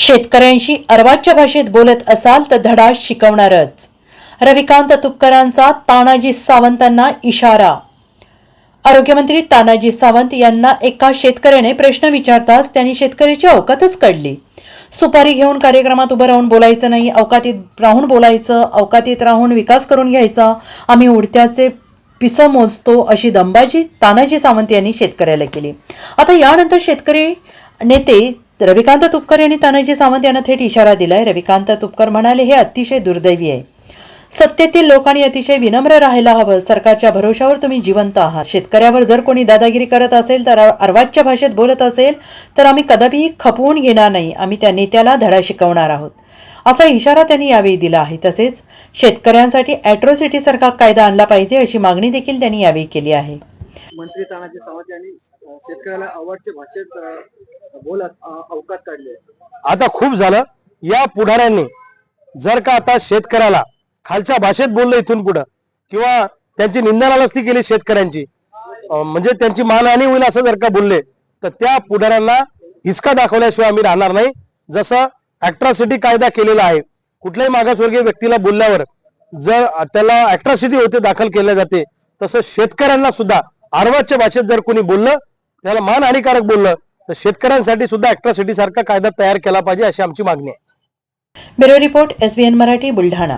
शेतकऱ्यांशी अरवाच्या भाषेत बोलत असाल तर धडा शिकवणारच. रविकांत तुपकरांचा तानाजी सावंतांना इशारा. आरोग्यमंत्री तानाजी सावंत यांना एका शेतकऱ्याने प्रश्न विचारताच त्यांनी शेतकऱ्याची अवकातच काढली. सुपारी घेऊन कार्यक्रमात उभं राहून बोलायचं नाही अवकातीत राहून बोलायचं अवकातीत राहून विकास करून घ्यायचा आम्ही उडत्याचे पिसं मोजतो अशी दंबाजी तानाजी सावंत यांनी शेतकऱ्याला केली. आता यानंतर शेतकरी नेते रविकांत तुपकर यांनी तानाजी सावंत यांना थेट इशारा दिलाय. रविकांत तुपकर म्हणाले हे अतिशय दुर्दैवी आहे. सत्तेतील लोकांनी अतिशय विनम्र राहायला हवं. सरकारच्या भरोशावर तुम्ही जिवंत आहात. शेतकऱ्यावर जर कोणी दादागिरी करत असेल तर अर्वाच्य भाषेत बोलत असेल तर आम्ही कदापिही खपवून घेणार नाही. आम्ही त्या नेत्याला धडा शिकवणार आहोत. असा इशारा त्यांनी यावेळी दिला आहे. तसेच शेतकऱ्यांसाठी अॅट्रोसिटी सारखा कायदा आणला पाहिजे अशी मागणी देखील त्यांनी यावेळी केली आहे. मंत्री तानाजी सावंत यांनी शेतकऱ्याला भाषेत अवकात काढले आता खूप झालं. या पुढाऱ्यांनी जर का आता शेतकऱ्याला खालच्या भाषेत बोललं इथून पुढं किंवा त्यांची निंदनालस्ती केली शेतकऱ्यांची म्हणजे त्यांची मानहानी होईल असं जर का बोलले तर त्या पुढाऱ्यांना हिसका दाखवल्याशिवाय आम्ही राहणार नाही. जसं अॅट्रॉसिटी कायदा केलेला आहे कुठल्याही मागासवर्गीय व्यक्तीला बोलल्यावर जर त्याला अॅट्रॉसिटी होते दाखल केल्या जाते तसं शेतकऱ्यांना सुद्धा आर्वाच्या भाषेत जर कोणी बोललं त्याला मानहानिकारक बोललं तर शेतकऱ्यांसाठी सुद्धा अॅट्रॉसिटी सारखा कायदा तयार केला पाहिजे अशी आमची मागणी आहे. Bureau report SBN Marathi Buldhana.